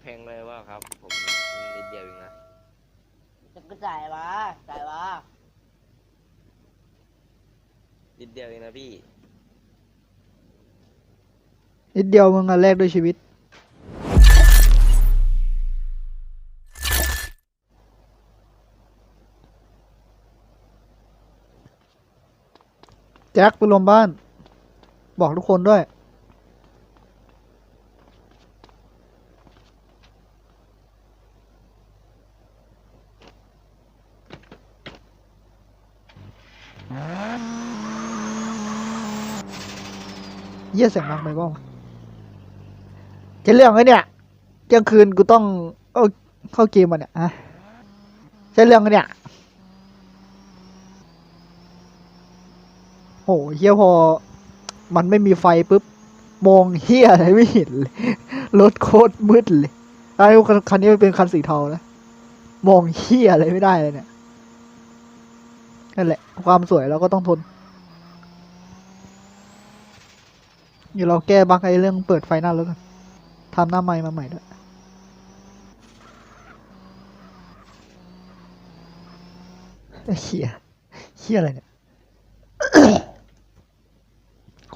แพงเลยว่าครับ ผมนิดเดียวเองนะจะก็จ่ายมาจ่ายมานิดเดียวเองนะพี่ นิดเดียวมึงอะแลกด้วยชีวิต แจ็คไปรวมบ้าน บอกทุกคนด้วย เยี่ยเสียงดังไปบ้างจะเรื่องไหมเนี่ยเที่ยงคืนกูต้องเอาเข้าเกมมาเนี่ยฮะใช่เรื่องไหมเนี่ยโหเฮียพอ มันไม่มีไฟปุ๊บ มองเฮียอะไรไม่เห็นเลยรถโคตรมืดเลยไอ้คันนี้มันเป็นคันสีเทานะมองเฮียอะไรไม่ได้เลยเนี่ยนั่นแหละ ความสวยเราก็ต้องทน เดี๋ยวเราแก้บั๊กไอ้เรื่องเปิดไฟหน้ารถกันทำหน้าไม้มาใหม่ด้วยไอ้เหี้ยเหี้ยอะไรเนี่ย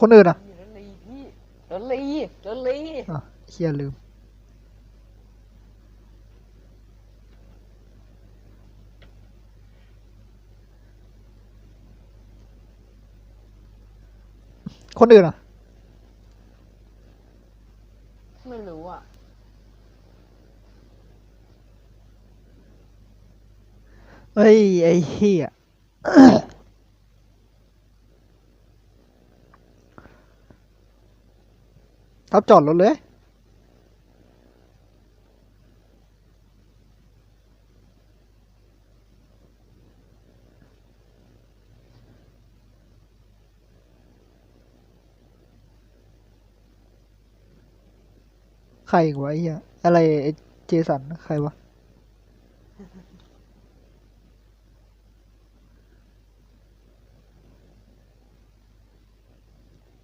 คนอื่นอะพี่รถลีพี่รถลีรถลีอะเหี้ยลืม คนอื่นอะ ไม่รู้อะ เฮ้ย ไอ้เหี้ยทับจอดรถเลยใครอีกวะไอ้เหี้ยอะไรไอ้เจสัน ใครวะ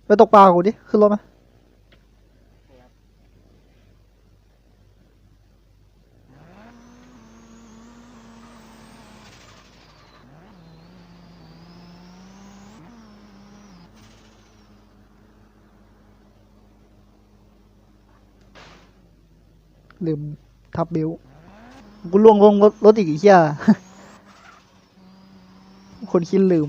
ไปตกปลากูดิ ขึ้นรถมาลืมทับบิวกูล่วงลงรถรถอีกไอ้เหี้ยคนคิดลืม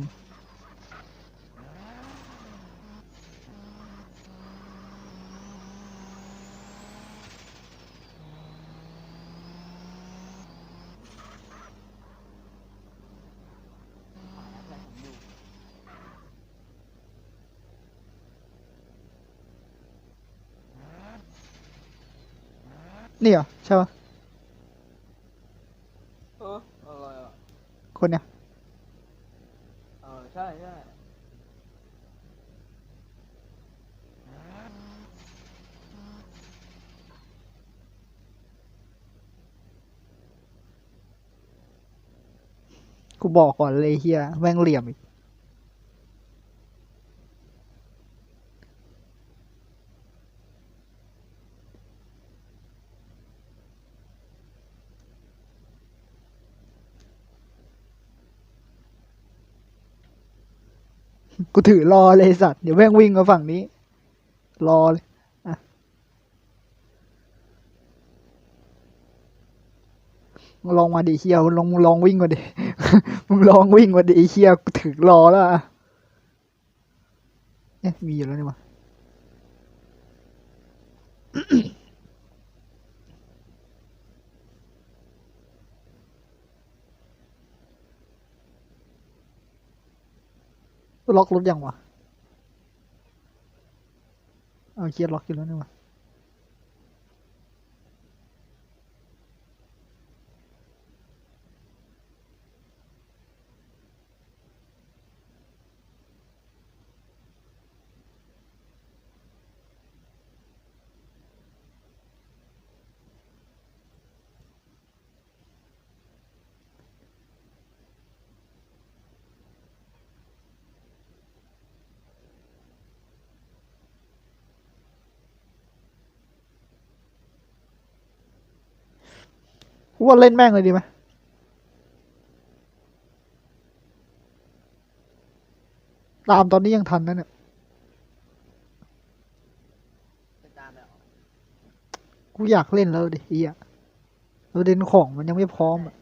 นี่เหรอใช่ปะเอออะไรอะคนเนี่ยเออใช่ใช่กูบอกก่อนเลยเฮียแม่งเหลี่ยมอีก กูถือรอเลยสัตว์ เดี๋ยวแม่งวิ่งมาฝั่งนี้ รอเลยลองมาดิเฮียลองลองวิ่งมาดิ มึงลองวิ่งมาดิเฮียกูถึงรอแล้วอะเอ๊ะมีอยู่แล้วนี่วะ ล็อกรถยังวะ เอาเคียร์ล็อกอยู่แล้วนี่วะ ว่าเล่นแม่งเลยดีไหมตามตอนนี้ยังทันนะเนี่ยกูอยากเล่นแล้วดิเฮียประเด็นของมันยังไม่พร้อมอะ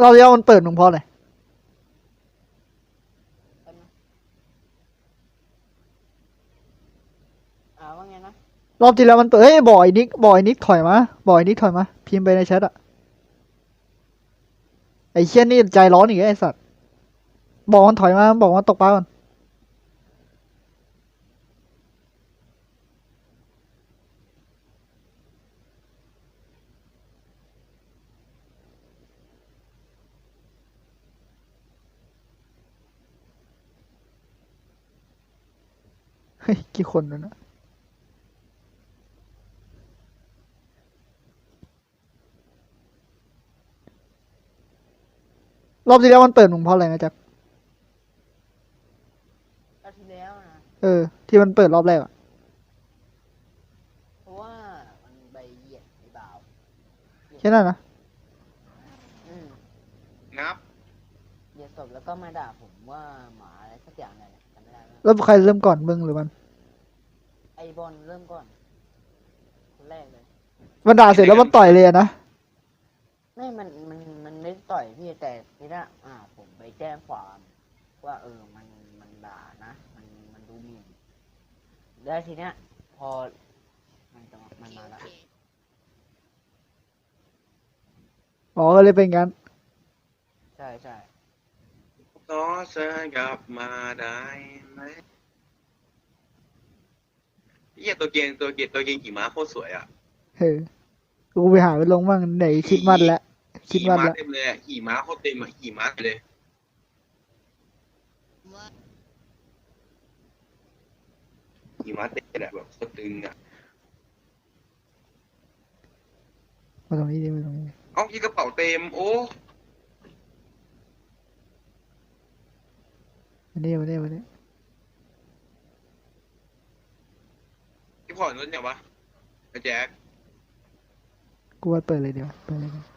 เราจะเอามันเปิดมึงเพราะอะไร ไปนะอ่าว่าไงนะ รอบที่แล้วมันเปิดเฮ้ยบอยนิกบอยนิกถอยมาบอยนิกถอยมา พิมพ์ไปในแชทอะไอ้เชี่ยนี่ใจร้อนอีกไอ้สัตว์บอกมันถอยมาบอกมันตกปลาก่อนเฮ้ยกี่คนแล้วนะ รอบที่แล้วมันเปิดมึงเพราะอะไรนะจ๊ะอาทิตย์แล้วนะเออ ที่มันเปิดรอบแรกอะเพราะว่ามันใบเหยียดใบบ่าวแค่นั้นนะอืมงับเหยียดศพแล้วก็มาด่าผมว่าหมาอะไรสักอย่างเนี่ยจำไม่ได้แล้วแล้วใครเริ่มก่อนมึงหรือมันไอบอลเริ่มก่อนคนแรกเลย มันด่าเสร็จแล้วมันต่อยเลยอะนะไม่มันมันมันไม่ได้ ต่อยพี่แต่ทีน่ะอ่า ผมไปแจ้งความ ว่า เออมันมันด่านะ มันมันดูหมิ่นแล้วทีเนี้ย พอมันจะมามันมาแล้วอ๋อก็เลยเป็นงั้น ใช่ใช่ขอเชิญกลับมาได้ไหมเหี้ยตัวเกงตัวเกงตัวเกงขี่ม้าโคตรสวยอะเออกูไปหาไปลงบ้างไหนคิดมันแล้ว คิดขี่มันม้าแล้วเต็มเลยอะขี่ม้าโคตรเต็มอะขี่ม้าเลย ขี่ม้าเต็มเลยแบบโคตรตึงอะมาตรงนี้ดิมาตรงนี้เอ้าที่กระเป๋าเต็ม โอ้มาเนี่ยมาเนี่ยมาเนี่ยที่ผ่อนรถเนี่ยวะไอ้แจ็คกูว่าเปิดเลยเดี๋ยวเปิดเลยเดี๋ยว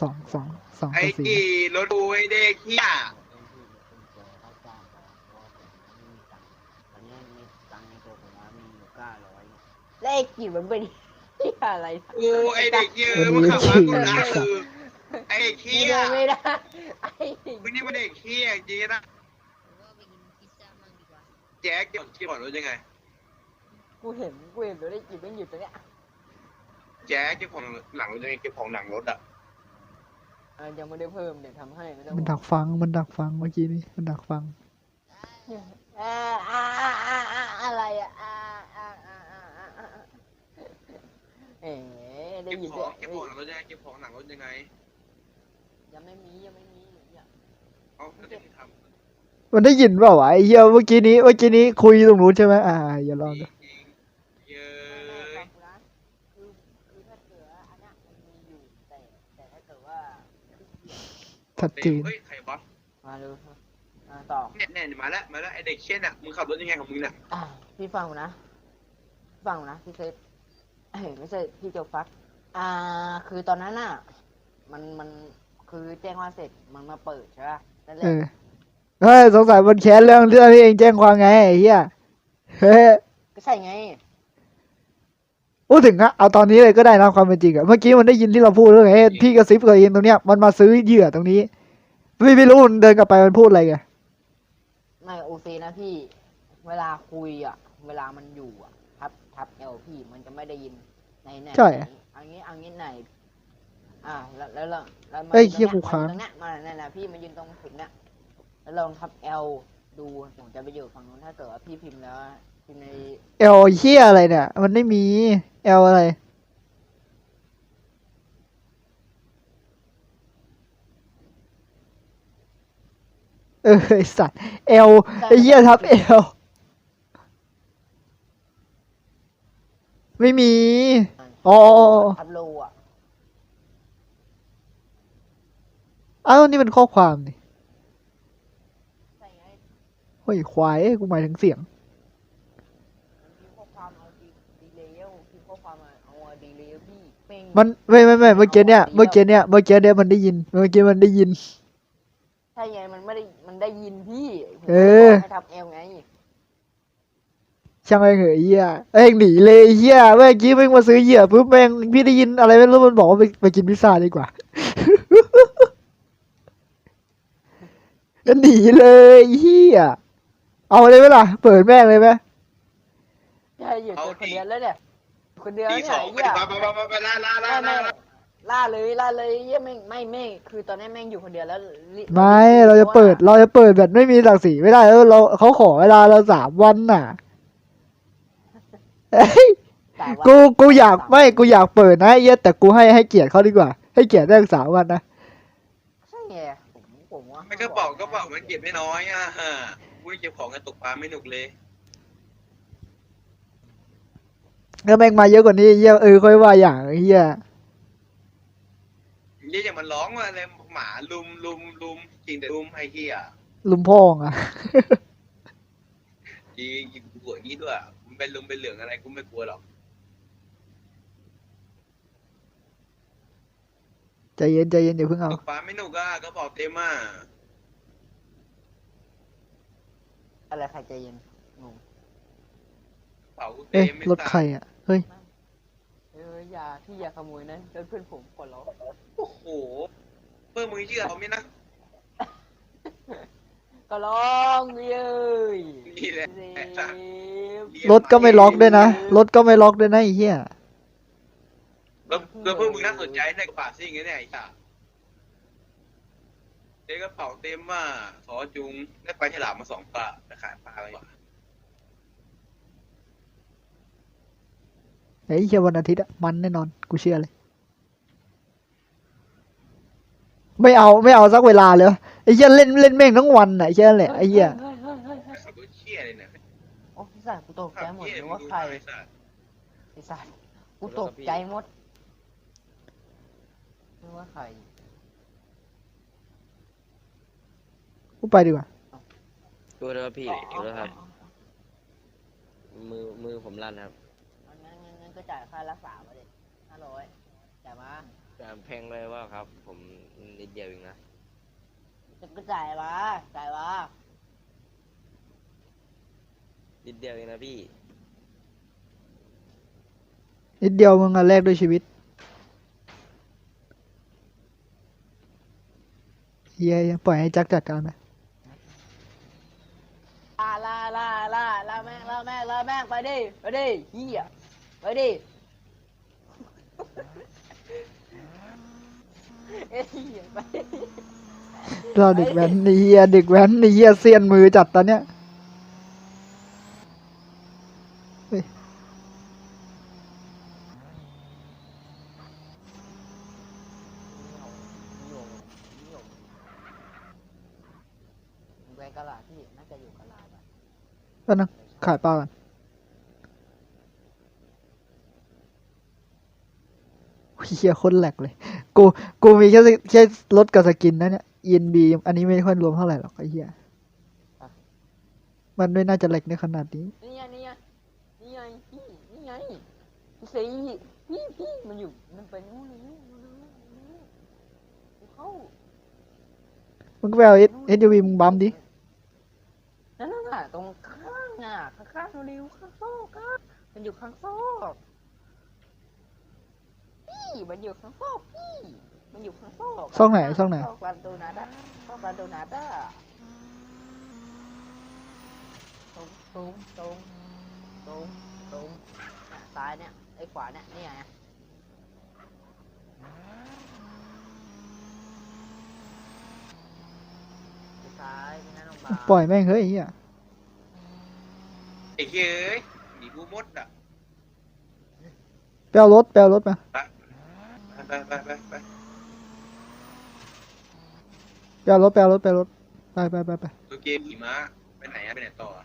สองสองสองไอ้ต่อสี่กี่รถดูไอ้เด็กเหี้ยตอนนี้มีตังค์ในตัวผมว่ามีอยู่เก้าร้อยเลขกี่มันเป็นที่อะไรโอ้ไอ้เด็กเหี้ยมันขับมากูนะเออไอ้เด็กที่เหี้ยเดินไม่ได้ไอ้มึงนี่มันเด็กเหี้ยจริงนะผมว่าไปกินพิซซ่ามั่งดีกว่าแจ็คเกี่ยวที่ผ่อนรถยังไง กูเห็นกูเห็นตัวเลขกี่มันอยู่ตรงเนี้ยแจ๊คเก็บของหลังรถยังไงเก็บของหลังรถอะ อะยังไม่ได้เพิ่มเดี๋ยวทำให้ไม่ต้องมันดักฟัง มันดักฟังเมื่อกี้นี้ มันดักฟังอ่าอ่าอ่าอ่าอ่าอะไรอะอ่าอ่าอ่าอ่าอ่าอ่าเอ๋ได้เก็บยินขด้อวงยเก็บของหลังรถยังไงเก็บของหลังรถยังไงยังไม่มียังไม่มีอย่าเอ้าแล้วจะทมันได้ยินเปล่าวะไอ้เหี้ยเมื่อกี้นี้ เมื่อกี้นี้คุยตรงนู้นใช่ไหมอ่า อย่าลองำดู จริงๆเย้ย คือคือถ้าเกิดว่าอันเนี้ยมันมีอยู่แต่แต่ถ้าเกิดว่า ชัดเจนเฮ้ยใครวะมาดูอ่าต่อเนี่ยเนี่ยมาแล้วมาแล้วไอเด็กเชี่ยน่ะมึงขับรถยังไงของมึงน่ะอ่าพี่ฟังผมนะฟังผมนะพี่เซฟเอ้ยไม่ใช่พี่โจฟัก อ่า คือตอนนั้นน่ะ มันมันคือแจ้งว่าเสร็จมันมาเปิดใช่ป่ะนั่นแหเอละอเฮ้ยสงสัยมันแค้นเรื่องเรื่องที่เองแจ้งความไงไอ้เหี้ยเฮ้ยก็ใช่ไง พูดถึงอะเอาตอนนี้เลยก็ได้นะความเป็นจริงอะเมื่อกี้มันได้ยินที่เราพูดเรื่องไอ้พี่กระซิบกับเองตรงเนี้ยมันมาซื้อเหยื่อตรงนี้ไม่ไม่รู้มันเดินกลับไปมันพูดอะไรไงไม่โอซีนะพี่ เวลาคุยอะเวลามันอยู่อะทับทับเอลพี่มันจะไม่ได้ยินในไหนใช่อันนี้อันนี้ไหนอ่าแล้วแล้วแล้วแล้วมันเอ้ยตรงเหี้ยนี้กูค้างตรงเนี้ยมาเนี่ยนะพี่มายืนตรงถึงเนี้ยแล้วลองทับเอลดูผมจะไปอยู่ฝั่งนู้นถ้าเกิดว่าพี่พิมพ์แล้ว พิมพ์ในเอลเหี้ยอะไรเนี่ย มันไม่มีเอลอะไร เออไอสัตว์เอลไอเหี้ยทับเอลไม่มี อ๋อทับโลอะอ้าวนี่เป็นข้อความนี่ใช่ไง เฮ้ยควายเอ้ยกูหมายถึงเสียงมันมีข้อความเอาจริง อะพี่เป้ง มันไม่ไม่ไม่เมื่อกี้เนี่ยเมื่อกี้เนี่ยเมื่อกี้เนี่ยมันได้ยินเมื่อกี้มันได้ยิน ใช่ไงมันไม่ได้มันได้ยินพี่ผมเออ ให้ทำเอลไงช่างแม่งเหอะไอ้เหี้ยเอ้ยหนีเลยไอ้เหี้ยเมื่อกี้แม่งมาซื้อเหยื่อปุ๊บแม่งพี่ได้ยินอะไรไม่รู้มันบอกว่าไปไปกินพิซซ่าดีกว่า แล้วหนีเลยไอ้เหี้ยเอาเลยไหมล่ะเปิดแม่งเลยไหมใช่อยู่ตัวคนเดียวแล้วเนี่ย คนเดียวตีเนี่ยสองไอ้ไปเหี้ยไปไปไปไปล่าล่าล่าไม่ล่าไม่ล่าเลยล่าเลยเหี้ยไม่ไม่ไม่คือตอนนี้แม่งอยู่คนเดียวแล้วลิไม่เราจะเปิดเราจะเปิดแบบไม่มีศักดิ์ศรีไม่ได้แล้วเราเขาขอเวลาเราสามวันน่ะเอ้ยแต่ว่ากูกูอยากไม่กูอยากเปิดนะไอ้เหี้ยแต่กูให้ให้เกียรติเขาดีกว่า ให้เกียรติได้สามวันนะใช่ไงผมผมว่าไม่ก็บอกก็บอกมันเก็บไม่น้อยอะฮะกูเก็บของกันตกปลาไม่หนุกเลย ถ้าแม่งมาเยอะกว่านี้ไอ้เหี้ยเออค่อยว่าอย่างไอ้เหี้ยยี่อย่างมันร้องว่าอะไรหมาลุมลุมลุมจริงแต่ลุมไอ้เหี้ยลุมพ่องอะจริงจริงกูกลัวอย่างนี้ด้วยมันเป็นลุมเป็นเหลืองอะไรกูไม่กลัวหรอกใจเย็นใจเย็นอย่าเพิ่งเอาตกปลาไม่หนุกอะก็บอกเต็มอะอะไรใครใจเย็นงง เผากูเต็เอ๊ะมไม่รถใครอะ เฮ้ย เอออย่าพี่อย่าขโมยนะรถเพื่อนผมขอร้องโอ้โหเพื่อนมึงเชื่อเขาไหมนะก็ร้องเย้ยนี่แหละเซไอ้สัสฟรถก็ไม่ล็อกด้วยนะ รถก็ไม่ล็อกด้วยนะไอ้เหี้ย แล้วแล้วเพื่อนมึงน่าสนใจในกระเป๋าซิ่งไงเนี่ยไอ้สัสเด็กกระเป๋าเต็มว่าขอจุงได้ปลาฉลามมาสองปลาจะขายปลาอะไรวะ ไอ้เหี้ยวันอาทิตย์อะมันแน่นอน กูเชื่อเลย ไม่เอาไม่เอาสักเวลาเลยไอ้เหี้ยเล่นเล่นแม่งทั้งวันน่ะไอ้เหี้ยแหละไอ้เหี้ยเฮ้ยเฮ้ยเฮ้ยเฮ้ยขับรถเชี่ยเลยเนี่ยโอ้พี่สัตว์กูตกใจหมดเชี่ยนึกมึงว่าดูใครไอ้สัสไอ้สัตว์กูตกใจหมดนึกว่าใครกูไปดีกว่าดูด้วยครับพี่ดูด้วยครับ มือมือผมลั่นครับงั้นงั้นงั้นงั้น ก็จ่ายค่ารักษามาดิห้าร้อยจ่ายมาแต่แพงเลยว่าครับ ผมนิดเดียวเองนะก็จ่ายมาจ่ายมานิดเดียวเองนะพี่ นิดเดียวมึงอะแลกด้วยชีวิตเฮียปล่อยให้จักจัดการไปลาลาลาลาลาแม่งลาแม่งลาแม่งไปดิไปดิเฮีย ไปดิเอ้ยเหี้ยไปดิเราเด็กแว้นนี่เฮียเด็กแว้นนี่เฮียเซียนมือจัดตอนเนี้ยเฮ้ยไปกะลาพี่น่าจะอยู่กะลาปะก็นะขายปลากัน เฮียโคนแหลกเลย กู กูมีแค่สแค่รถกับสกินนะเนี่ย ENB อันนี้ไม่ค่อยรวมเท่าไหร่หรอกไอ้เหี้ยมันไม่น่าจะแหลกในขนาดนี้ นี่ไงนี่ไงนี่ไงพี่นี่ไงพี่สีพี่พี่มันอยู่ มันไปนู่นเลยนู่นนู่นนู่นนู่นเข้ามึงก็ไปเอา SUV มึงบัมดิ นั่นน่ะตรงข้างอะ ข้างข้างเร็วๆข้างซอกอะมันอยู่ข้างซอก พี่มันอยู่ข้างซอกพี่มันอยู่ข้างซอกะซอกไหน ซอกไหนซอกลานโดนัทอะซอกลานโดนัทอะตรงตรงตรงตรงตรงเนี่ยซ้ายเนี่ยไอ้ขวาเนี่ยนี่ไงซ้ายที่หน้าโรงพยาบาลปล่อยแม่งเฮ้ยไอ้เหี้ยไอ้เหี้ยเอ้ยหนีกูมดอะไปเอารถไปเอารถมา ไปไปไปไปไปเอารถไปเอารถไปเอารถไปไปไปไปตัวเกมขี่ม้าไปไหนอะไปไหนต่ออะ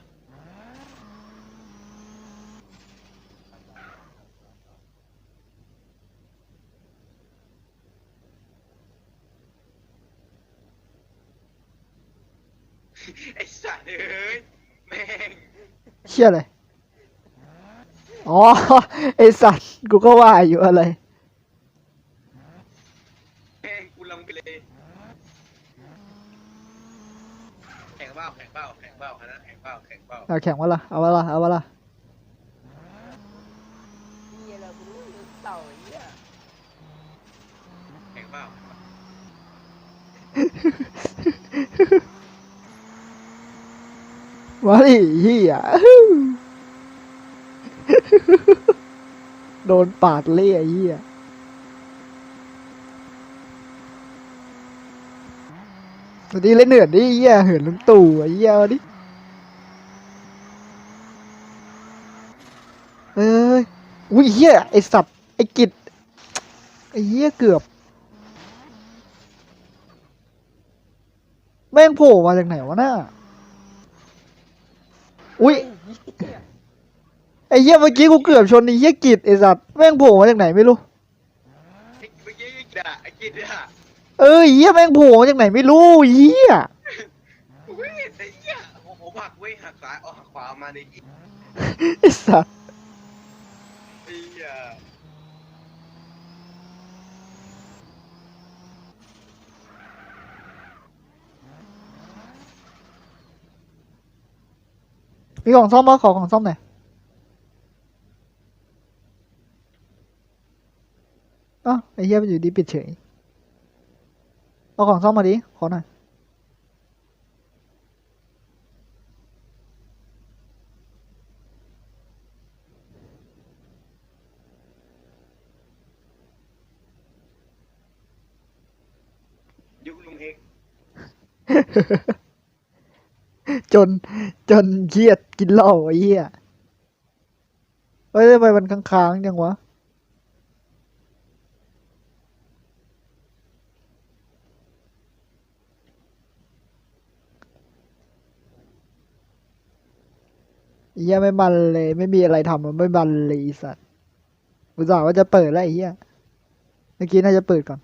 ไอ้สัตว์เอ้ยแม่งเชี่ยอะไรอ๋อไอสัตว์กูก็ว่าอยู่อะไร ง เปล่าแข่งเปล่าเอาแข่งวะล่ะ เอาวะล่ะ เอาวะล่ะเฮียเรารู้เรื่องเต่าไอ้เฮียแข่งเปล่ามาดิเฮียโดนปาดเละไอ้เฮียวันนี้เล่นเหนือดดิเฮียเหินลุงตู่ไอ้เฮียเอาดิเอ้ย อุ้ยเฮียไอสัตว์ไอกิดไอเฮียเกือบ แม่งโผล่มาจากไหนวะน่าอุ้ยไอ้เหี้ยเมื่อกี้กูเกือบชนไอ้เหี้ยกิดไอ้สัตว์แม่งโผล่มาจากไหนไม่รู้ไอ้เมื่อกี้ไอ้กิดอะไอ้กิดอะเออไอ้เหี้ยแม่งโผล่มาจากไหนไม่รู้เหี้ยเว้ยไอ้เหี้ยโอ้โหหักเว้ยหักซ้ายเอาหักขวามาในอีกไอ้สัตว์ ไอ้เหี้ย มีของซ่อมมาขอของซ่อมหน่อยอ้าไอ้เหี้ยมันอยู่ดีปิดเฉย เอาของซ่อมมาดิ ขอหน่อย ยุคลุงเอก จน จนเครียดกินเหล้าไอ้เหี้ยเฮ้ยทำไมมันค้างๆจังวะไอ้เหี้ยไม่บันเลย ไม่มีอะไรทำมันไม่บันเลยอ้สัตว์อุตส่าห์ว่าจะเปิดแล้วไอ้เหี้ยเมื่อกี้น่าจะเปิดก่อน